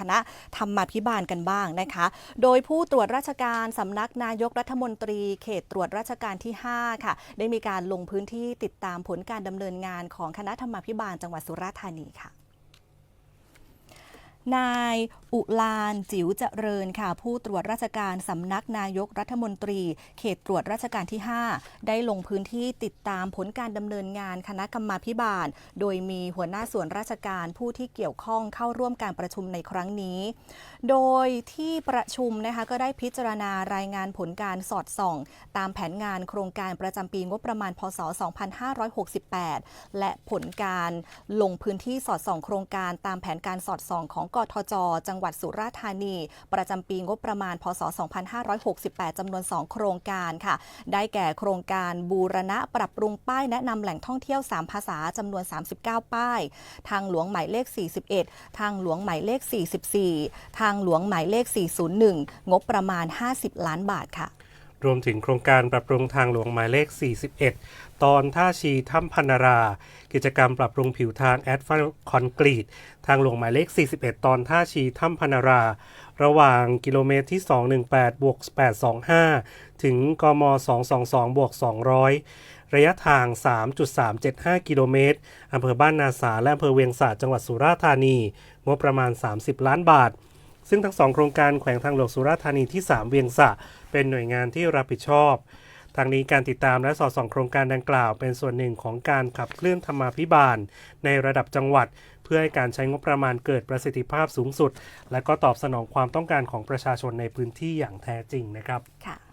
คณะธรรมาภิบาลกันบ้างนะคะ โดยผู้ตรวจราชการสำนักนายกรัฐมนตรี เขตตรวจราชการที่ 5 ค่ะ ได้มีการลงพื้นที่ติดตามผลการดำเนินงานของคณะธรรมาภิบาลจังหวัดสุราษฎร์ธานีค่ะ นายอุลานจิ๋วเจริญค่ะ ผู้ตรวจราชการสำนักนายกรัฐมนตรี เขตตรวจราชการที่ 5 ได้ลงพื้นที่ติดตามผลการดำเนินงานคณะกรรมาภิบาล โดยมีหัวหน้าส่วนราชการผู้ที่เกี่ยวข้องเข้าร่วมการประชุมในครั้งนี้ โดยที่ประชุมนะคะก็ได้พิจารณารายงานผลการสอดส่อง ตามแผนงานโครงการประจำปีงบประมาณ พศ 2568 และผลการลงพื้นที่สอดส่อง โครงการตามแผนการสอดส่องของกทจ จังหวัดสุราษฎร์ธานี ประจำปีงบประมาณ พศ 2568 จำนวน 2 โครงการค่ะ ได้แก่โครงการบูรณะปรับปรุงป้ายแนะนำแหล่งท่องเที่ยว 3 ภาษาจำนวน 39 ป้าย ทางหลวงหมายเลข 41 ทางหลวงหมายเลข 44 ทางหลวงหมายเลข 401 งบประมาณ 50 ล้านบาทค่ะ รวมถึงโครงการปรับปรุงทางหลวงหมายเลข 41 ตอนท่าชีถ้ำพันารา กิจกรรมปรับปรุงผิวทางแอดฟันคอนกรีต ทางหลวงหมายเลข 41 ตอนท่าชีถ้ำพันนารา ระหว่างกิโลเมตรที่ 218บวก825 ถึงกม 222บวก200 ระยะทาง 3.375 กิโลเมตรอำเภอบ้านนาสาและอำเภอเวียงสาจังหวัดสุราษฎร์ธานี งบประมาณ 30 ล้านบาท ซึ่งทั้งสองโครงการแขวงทางหลวงสุราษฎร์ธานีที่ 3 เวียงสะ เป็นหน่วยงานที่รับผิดชอบทางนี้การติดตามและสอดส่องโครงการดังกล่าว เป็นส่วนหนึ่งของการขับเคลื่อนธรรมาภิบาล ในระดับจังหวัด เพื่อให้การใช้งบประมาณเกิดประสิทธิภาพสูงสุด และก็ตอบสนองความต้องการของประชาชนในพื้นที่อย่างแท้จริงนะครับค่ะ